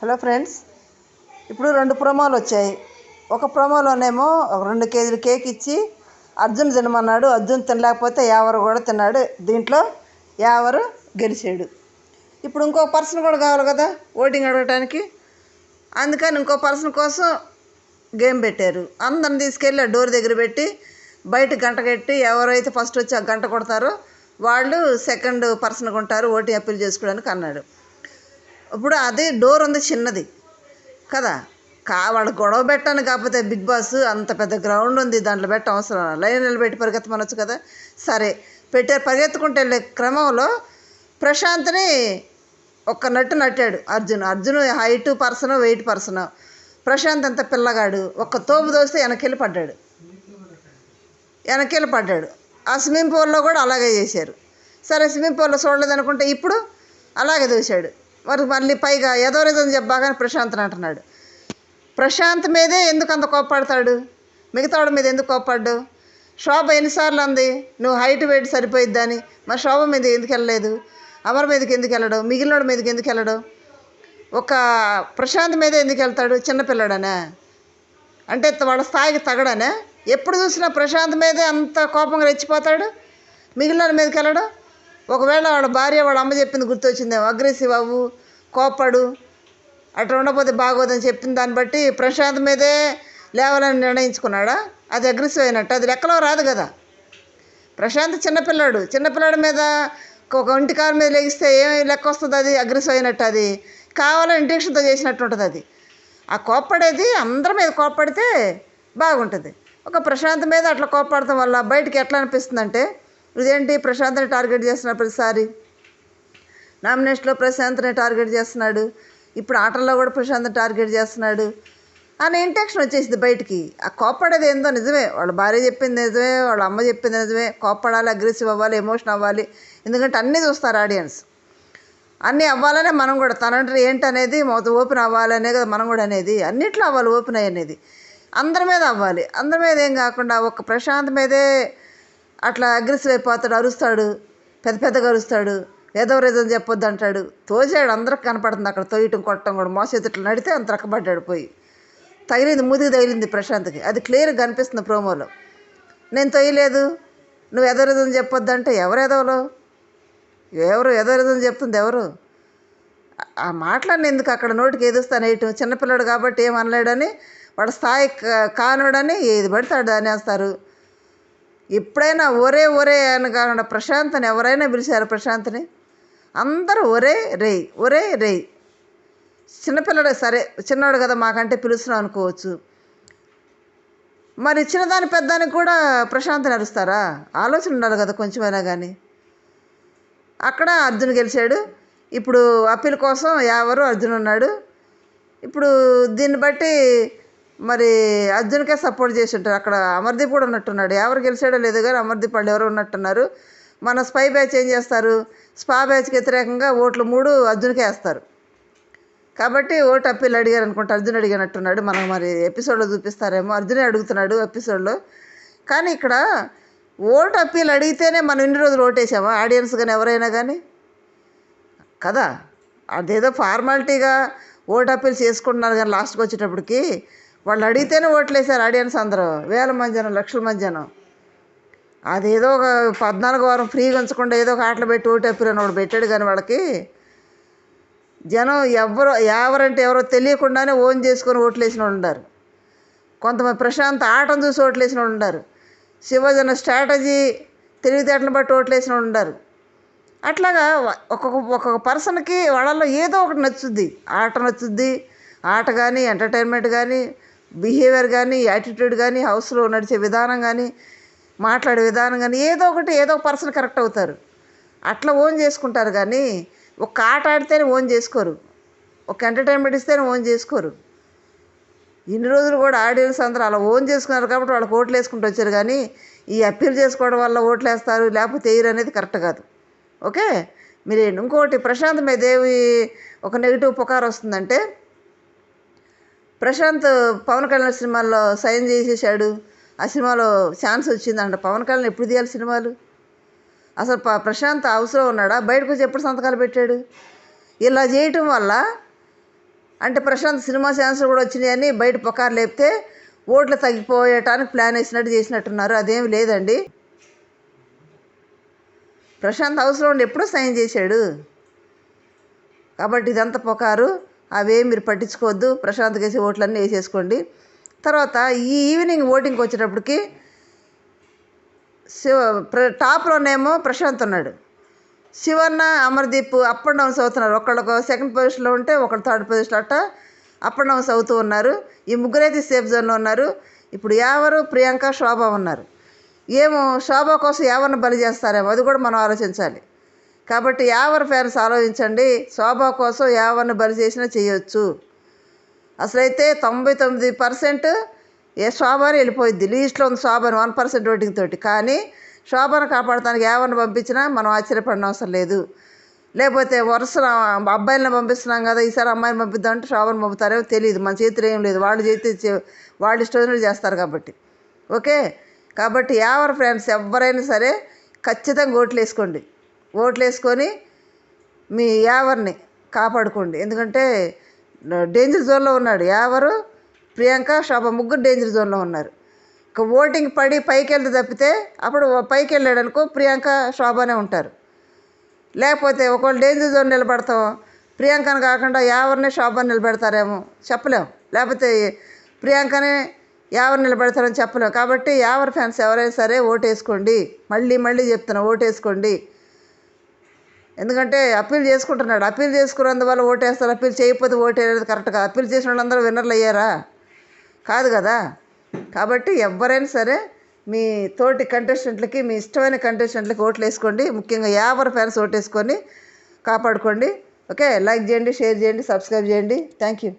Hello friends ఇప్పుడు రెండు ప్రోమోలు వచ్చాయి. ఒక ప్రోమోలోనేమో ఒక రెండు కేజీలు కేక్ ఇచ్చి అర్జున్ తినమన్నాడు అర్జున్ తినలేకపోతే యావరు కూడా తిన్నాడు. దీంట్లో యావరు గెలిచాడు. ఇప్పుడు ఇంకో పర్సన్ కూడా కావాలి కదా ఓటింగ్ అడగటానికి. అందుకని ఇంకో పర్సన్ కోసం గేమ్ పెట్టారు. అందరిని తీసుకెళ్ళి ఆ డోర్ దగ్గర పెట్టి బయట గంట కట్టి ఎవరైతే ఫస్ట్ వచ్చి ఆ గంట కొడతారో వాళ్ళు సెకండ్ పర్సన్కి ఉంటారు ఓటింగ్ అప్పీల్ చేసుకోవడానికి అన్నాడు. ఇప్పుడు అదే డోర్ ఉంది చిన్నది. కదా? కా వాళ్ళు గొడవ పెట్టాను కాకపోతే బిగ్ బాస్ అంత పెద్ద గ్రౌండ్ ఉంది దాంట్లో పెట్ట అవసరం లైన్ నిలబెట్టి పరిగెత్తమనొచ్చు కదా? సరే. పెట్టారు పరిగెత్తుకుంటూ వెళ్ళే క్రమంలో ప్రశాంత్ని ఒక్క నట్టు నట్టాడు. Arjun Arjun height person weight person Prashanth అంత పిల్లగాడు? ఒక్క తోపు దోస్తే వెనకెళ్ళి పడ్డాడు. వెనకెళ్ళి పడ్డాడు. ఆ స్విమ్మింగ్ పూల్లో కూడా అలాగే చేశారు. సరే స్విమ్మింగ్ పూల్లో చూడలేదు అనుకుంటే ఇప్పుడు అలాగే దూశాడు వారు మళ్ళీ పైగా ఏదో లేదని చెప్పాగానే ప్రశాంత్ అంటున్నాడు. ప్రశాంత్ మీదే ఎందుకు అంత కోప్పడతాడు? మిగతా వాడి మీద ఎందుకు కోప్పడ్డు? శోభ ఎన్నిసార్లు అంది నువ్వు హైట్ వెయిట్ సరిపోయిద్దని మా శోభ మీద ఎందుకు వెళ్ళలేదు? అమర్ మీదకి ఎందుకు వెళ్ళడం? మిగిలిన మీదకి ఎందుకు వెళ్ళడం? ఒక ప్రశాంత్ మీద ఎందుకు వెళ్తాడు? చిన్నపిల్లడనే అంటే వాళ్ళ స్థాయికి తగడనే? ఎప్పుడు చూసినా ప్రశాంత్ మీదే అంత కోపంగా రెచ్చిపోతాడు? మిగిలిన మీదకి వెళ్ళడం? ఒకవేళ వాళ్ళ భార్య వాళ్ళ అమ్మ చెప్పింది గుర్తొచ్చిందేమో అగ్రెసివ్ అవ్వు కోపడు అట్లా ఉండకపోతే బాగోదని చెప్పిన దాన్ని బట్టి ప్రశాంత్ మీదే లేవాలని నిర్ణయించుకున్నాడా? అది అగ్రెసివ్ అయినట్టు అది లెక్కలో రాదు కదా. ప్రశాంత్ చిన్నపిల్లాడు చిన్నపిల్లాడి మీద ఒక ఒంటి కారు మీద లెగిస్తే ఏం లెక్క వస్తుంది అది? అగ్రెసివ్ అయినట్టు అది. కావాలని ఇంటెక్షన్తో చేసినట్టు ఉంటుంది అది. ఆ కోప్పడేది అందరి మీద కోప్పడితే బాగుంటుంది. ఒక ప్రశాంత్ మీద అట్లా కోప్పడటం వల్ల బయటికి ఎట్లా అనిపిస్తుంది అంటే ఇదేంటి? ప్రశాంత్ని టార్గెట్ చేస్తున్నారు ప్రతిసారి. నామినేషన్లో ప్రశాంత్ని టార్గెట్ చేస్తున్నాడు. ఇప్పుడు ఆటల్లో కూడా ప్రశాంత్ని టార్గెట్ చేస్తున్నాడు. అనే ఇంటెక్షన్ వచ్చేసింది బయటికి. ఆ కోప్పడేది ఏందో నిజమే. వాళ్ళ భార్య చెప్పింది నిజమే. వాళ్ళ అమ్మ చెప్పింది నిజమే. కోప్పడాలి అగ్రెసివ్ అవ్వాలి ఎమోషన్ అవ్వాలి. ఎందుకంటే అన్నీ చూస్తారు ఆడియన్స్ అన్నీ అవ్వాలనే మనం కూడా. తనంటే ఏంటనేది మొత్తం ఓపెన్ అవ్వాలనే కదా మనం కూడా అనేది. అన్నిట్లో అవ్వాలి ఓపెన్ అనేది. అందరి మీద అవ్వాలి. అందరి మీద ఏం కాకుండా ఒక ప్రశాంత్ మీదే అట్లా అగ్రెసివ్ అయిపోతాడు అరుస్తాడు పెద్ద పెద్దగా అరుస్తాడు ఏదో రీజన్ చెప్పొద్దు అంటాడు. తోసాడు అందరికి కనపడుతుంది అక్కడ తోయటం కొట్టడం కూడా. మోసేతుట్లు నడితే అంత రక్కబడ్డాడు పోయి. తగిలింది ముదిగి తగిలింది ప్రశాంత్కి. అది క్లియర్గా కనిపిస్తుంది ప్రోమోలో. నేను తొయ్యలేదు నువ్వు ఏదో చెప్పొద్దు అంటే ఎవరు ఎదవలో ఎవరు ఏదో చెప్తుంది ఎవరు? ఆ మాట్లాడిన ఎందుకు అక్కడ నోటికి ఎదుస్తాను వేయటం చిన్నపిల్లడు కాబట్టి ఏం అనలేడని వాడు స్థాయి కా- కానుడని ఏది పడితే అనేస్తారు. ఎప్పుడైనా ఒరే ఒరే అని కాకుండా ప్రశాంత్ని ఎవరైనా పిలిచారు ప్రశాంత్ని? అందరూ ఒరే రేయ్ ఒరే రేయ్. చిన్నపిల్లడే సరే చిన్నవాడు కదా మాకంటే పిలుస్తున్నాం అనుకోవచ్చు. మరి చిన్నదాని పెద్దానికి కూడా ప్రశాంత్ని నరుస్తారా ఆలోచన ఉండాలి కదా కొంచెమైనా కానీ అక్కడ అర్జున్ గెలిచాడు. ఇప్పుడు అప్పీల్ కోసం ఎవరు అర్జున్ ఉన్నాడు ఇప్పుడు దీన్ని బట్టి మరి అర్జున్కే సపోర్ట్ చేసి ఉంటారు అక్కడ అమర్దీప్ కూడా ఉన్నట్టున్నాడు. ఎవరు గెలిచాడో లేదు కానీ అమర్దీప్ వాళ్ళు ఎవరు ఉన్నట్టున్నారు. మన స్పై బ్యాచ్ ఏం చేస్తారు? స్పా బ్యాచ్కి వ్యతిరేకంగా ఓట్లు మూడు అర్జున్కే వేస్తారు. కాబట్టి ఓటు అప్పీలు అడిగారు అనుకుంటా. అర్జున్ అడిగినట్టున్నాడు. మనం మరి ఎపిసోడ్లో చూపిస్తారేమో. అర్జునే అడుగుతున్నాడు ఎపిసోడ్లో. కానీ ఇక్కడ ఓటు అప్పీలు అడిగితేనే మనం ఇన్ని రోజులు ఓటేసామా? ఆడియన్స్ కానీ ఎవరైనా కానీ కదా? అదేదో ఫార్మాలిటీగా ఓటు అప్పీలు చేసుకుంటున్నారు కానీ లాస్ట్కి వచ్చేటప్పటికి వాళ్ళు అడిగితేనే ఓట్లేసారు ఆడియన్స్ అందరూ. వేల మంజనం లక్షల మందినం అదేదో ఒక పద్నాలుగు వారం ఫ్రీగా ఉంచకుండా ఏదో ఒక ఆటలు పెట్టి ఓటు అప్పీల్ అని ఒకడు పెట్టాడు కానీ వాళ్ళకి జనం ఎవరో ఎవరంటే ఎవరో తెలియకుండానే ఓన్ చేసుకొని ఓట్లేసిన వాళ్ళు ఉన్నారు కొంతమంది ప్రశాంత్ ఆటను చూసి ఓట్లేసిన వాళ్ళు ఉన్నారు శివజన స్ట్రాటజీ తెలివితేటలను బట్టి ఓట్లేసిన వాళ్ళు ఉన్నారు అట్లాగా ఒక్కొక్క ఒక్కొక్క పర్సన్కి వాళ్ళల్లో ఏదో ఒకటి నచ్చుద్ది. ఆట నచ్చుద్ది. ఆట కానీ ఎంటర్టైన్మెంట్ కానీ బిహేవియర్ కానీ యాటిట్యూడ్ కానీ హౌస్లో నడిచే విధానం కానీ మాట్లాడే విధానం కానీ ఏదో ఒకటి ఏదో ఒక పర్సన్ కరెక్ట్ అవుతారు. అట్లా ఓన్ చేసుకుంటారు కానీ ఒక ఆట ఆడితేనే ఓన్ చేసుకోరు. ఒక ఎంటర్టైన్మెంట్ ఇస్తేనే ఓన్ చేసుకోరు. ఇన్ని రోజులు కూడా ఆడియన్స్ అందరూ అలా ఓన్ చేసుకున్నారు కాబట్టి వాళ్ళకి ఓట్లు వేసుకుంటూ వచ్చారు కానీ ఈ అప్పీల్ చేసుకోవడం వల్ల ఓట్లు వేస్తారు లేకపోతే వేయరు అనేది కరెక్ట్ కాదు. ఓకే? మీరు ఇంకోటి ప్రశాంత్ మీద ఒక నెగిటివ్ పుకారు వస్తుందంటే ప్రశాంత్ పవన్ కళ్యాణ్ సినిమాల్లో సైన్ చేసేసాడు ఆ సినిమాలో ఛాన్స్ వచ్చిందంట. పవన్ కళ్యాణ్ ఎప్పుడు తీయాలి సినిమాలు? అసలు ప- ప్రశాంత్ హౌస్లో ఉన్నాడా? బయటకు వచ్చి ఎప్పుడు సంతకాలు పెట్టాడు? ఇలా చేయటం వల్ల అంటే ప్రశాంత్ సినిమా ఛాన్సులు కూడా వచ్చినాయని బయట పొకారు లేపితే ఓట్లు తగ్గిపోయటానికి ప్లాన్ వేసినట్టు చేసినట్టున్నారు. అదేమి లేదండి. ప్రశాంత్ హౌస్లో ఉండి ఎప్పుడో సైన్ చేశాడు. కాబట్టి ఇదంతా పొకారు. అవేం మీరు పట్టించుకోవద్దు. ప్రశాంత్కి వేసే ఓట్లన్నీ వేసేసుకోండి. తర్వాత ఈ ఈవినింగ్ ఓటింగ్కి వచ్చేటప్పటికి శివ ప్ర టాప్లోనేమో ప్రశాంత్ ఉన్నాడు. Shivanna Amardeep up and downs అవుతున్నారు. ఒకళ్ళకు సెకండ్ పొజిషన్లో ఉంటే ఒకళ్ళు థర్డ్ పొజిషన్లో అట్ట అప్ అండ్ డౌన్స్ అవుతూ ఉన్నారు. ఈ ముగ్గురైతే సేఫ్ జోన్లో ఉన్నారు. ఇప్పుడు యావరు ప్రియాంక శోభ ఉన్నారు. ఏమో శోభ కోసం ఎవరిని బలి చేస్తారేమో అది కూడా మనం ఆలోచించాలి. కాబట్టి యావర్ ఫ్యాన్స్ ఆలోచించండి శోభ కోసం ఎవరిని బలి చేసినా చేయొచ్చు. అసలైతే తొంభై తొమ్మిది పర్సెంట్ ఏ శోభని వెళ్ళిపోయింది లీస్ట్లో ఉంది శోభని వన్ పర్సెంట్ ఓటింగ్ తోటి. కానీ శోభను కాపాడటానికి ఎవరిని పంపించినా మనం ఆశ్చర్యపడిన అవసరం లేదు. లేకపోతే వరుస అబ్బాయిలను పంపిస్తున్నాం కదా ఈసారి అమ్మాయిని పంపిద్దాం అంటే శోభను పంపుతారేమో తెలియదు మన చేతిలో ఏం లేదు. వాళ్ళు చేతి చే- వాళ్ళు ఇష్టం చేస్తారు కాబట్టి. ఓకే? కాబట్టి యావర్ ఫ్రెండ్స్ ఎవరైనా సరే ఖచ్చితంగా ఓట్లు వేసుకోండి. ఓట్లు వేసుకొని మీ యావర్ని కాపాడుకోండి. ఎందుకంటే డేంజర్ జోన్లో ఉన్నాడు. యావరు ప్రియాంక శోభ ముగ్గురు డేంజర్ జోన్లో ఉన్నారు. ఇక ఓటింగ్ పడి పైకి వెళ్తే తప్పితే అప్పుడు పైకి వెళ్ళాడు అనుకో ప్రియాంక శోభనే ఉంటారు. లేకపోతే ఒకవేళ డేంజర్ జోన్ నిలబడతాం ప్రియాంకను కాకుండా యావరిని శోభని నిలబెడతారేమో చెప్పలేం. లేకపోతే ప్రియాంకనే ఎవరు నిలబెడతారని చెప్పలేం. కాబట్టి యావర్ ఫ్యాన్స్ ఎవరైనా సరే ఓటు వేసుకోండి మళ్ళీ మళ్ళీ చెప్తున్నా ఓటు వేసుకోండి ఎందుకంటే అప్పీల్ చేసుకుంటున్నాడు. అప్పీల్ చేసుకున్నందువల్ల ఓటేస్తారు. అప్పీల్ చేయకపోతే ఓటేయలేదు. కరెక్ట్గా అప్పీల్ చేసిన వాళ్ళందరూ విన్నర్లు అయ్యారా? కాదు కదా? కాబట్టి ఎవరైనా సరే మీ తోటి కంటెస్టెంట్లకి మీ ఇష్టమైన కంటెస్టెంట్లకి ఓట్లు వేసుకోండి. ముఖ్యంగా యాభై ఫ్యాన్స్ ఓటేసుకొని కాపాడుకోండి. ఓకే? లైక్ చేయండి షేర్ చేయండి సబ్స్క్రైబ్ చేయండి. Thank you